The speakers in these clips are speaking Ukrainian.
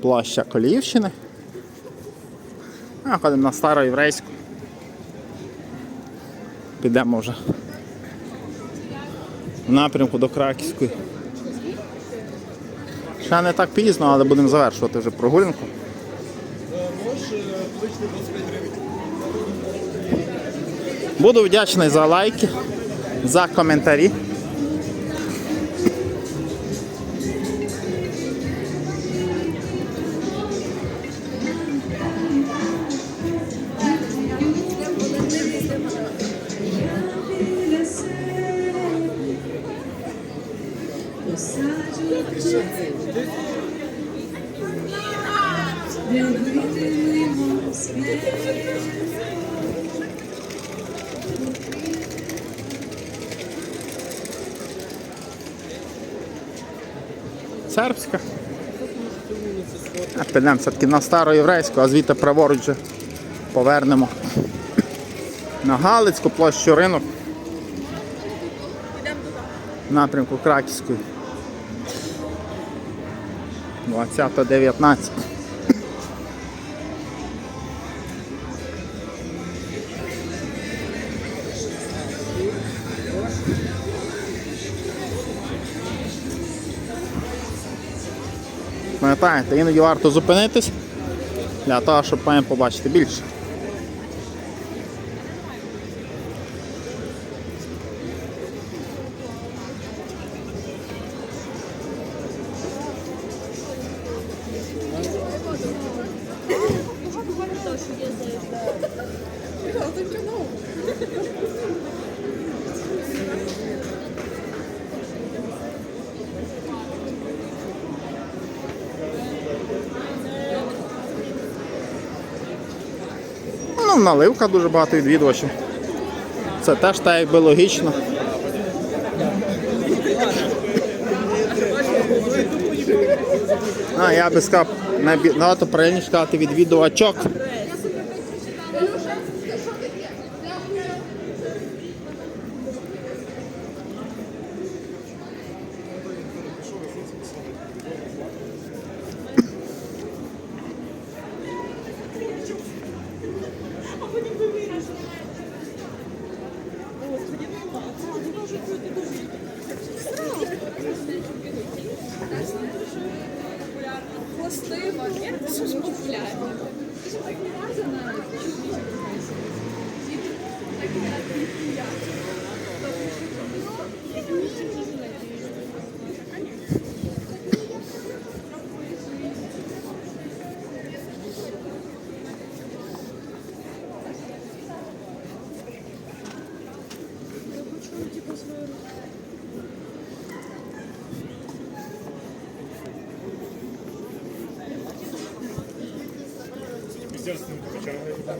площа Коліївщини. А ходимо на староєврейську. Підемо вже в напрямку до Краківської. Ще не так пізно, але будемо завершувати вже прогулянку. Буду вдячний за лайки, за коментарі. Сербська. Підемо все-таки на староєврейську, а звідти праворуч вже повернемо на Галицьку площу ринок. Напрямку Краківської. 20-19. Пам'ятаєте, іноді варто зупинитись для того, щоб побачити більше. Ну, наливка дуже багато відвідувачів. Це теж так якби логічно. А, я би сказав, набагато правильніше сказати відвідувачок.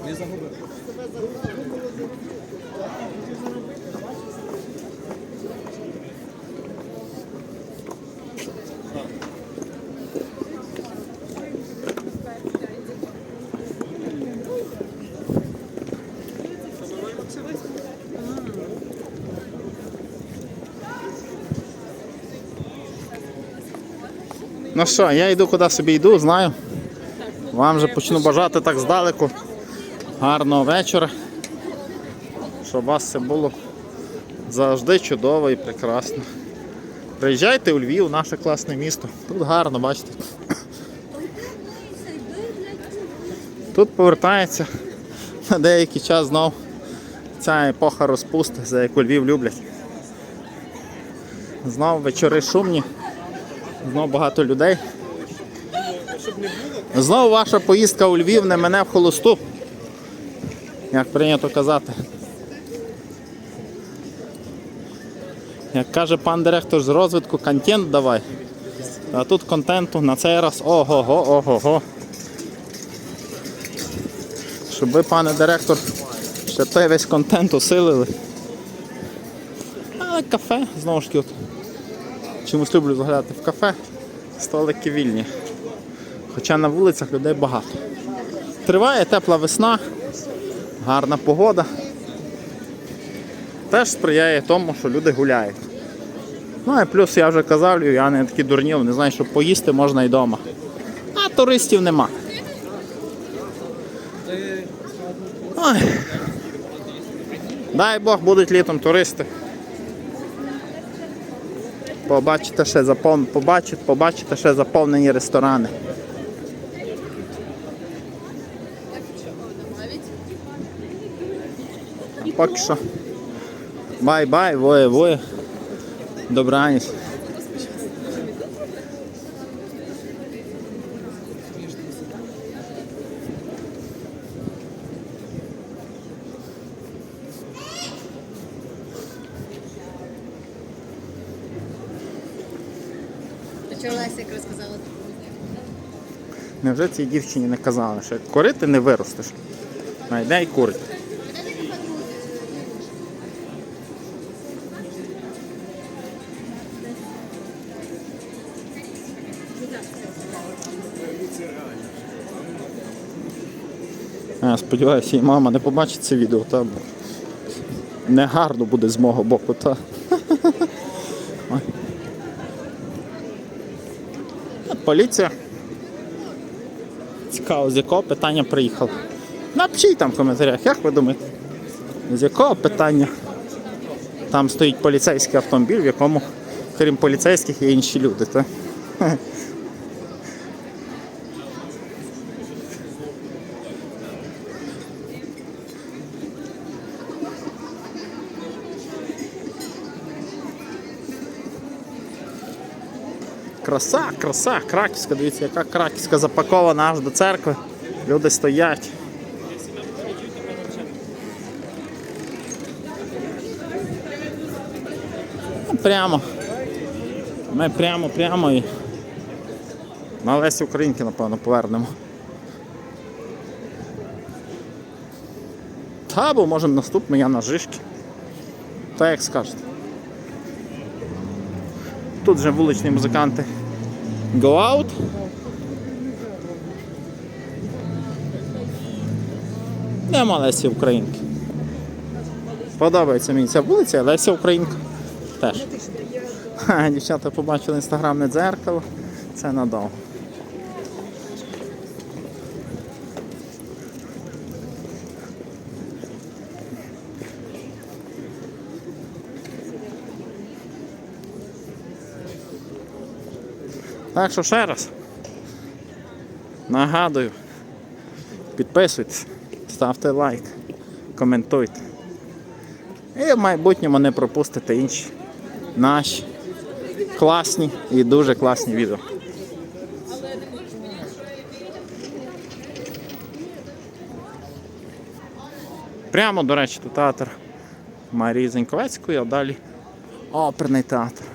Не загубив. Ну що, я йду куди собі йду, знаю. Вам вже почну бажати так здалеку. Гарного вечора. Щоб у вас все було завжди чудово і прекрасно. Приїжджайте у Львів, наше класне місто. Тут гарно, бачите. Тут повертається на деякий час знов ця епоха розпусти, за яку Львів люблять. Знов вечори шумні. Знову багато людей. Знову ваша поїздка у Львів не мене в холосту. Як прийнято казати. Як каже пан директор з розвитку, контент давай. А тут контенту на цей раз ого-го, ого-го. Щоб ви, пане директор, ще той весь контент усилили. Але кафе, знову ж таки. Чомусь люблю заглядати в кафе, столики вільні. Хоча на вулицях людей багато. Триває тепла весна, гарна погода. Теж сприяє тому, що люди гуляють. Ну і плюс я вже казав, я не такі дурні, не знаю, що поїсти можна і вдома. А туристів нема. Ой. Дай Бог будуть літом туристи. Побачите ще запов... побачите, побачите ще заповнені ресторани. Поки що. Бай-бай, воє-воє. Добраніч. А чого Леся як розказала? Невже цій дівчині не казали, що як курити не виростеш? Найде і курить. Сподіваюся, і мама не побачить це відео, та негарно буде з мого боку, та. Поліція. Цікаво, з якого питання приїхав. Напишіть там в коментарях, як ви думаєте? З якого питання там стоїть поліцейський автомобіль, в якому, крім поліцейських, є інші люди. Та? Краса, краса, краківська, дивіться, яка краківська запакована аж до церкви. Люди стоять. Ну, Прямо. Ми прямо, прямо і на Лесі Українки, напевно, повернемо. Та, бо можемо наступний я на Жишки. Та як скажете. Тут же вуличні музиканти Go Out. Нема Лесі Українки. Подобається мені ця вулиця, Леся Українка теж. Дівчата побачили інстаграмне дзеркало. Це надовго. Так що ще раз. Нагадую, підписуйтесь, ставте лайк, коментуйте. І в майбутньому не пропустите інші наші класні і дуже класні відео. Прямо, до речі, театр Марії Зеньковецької, а далі оперний театр.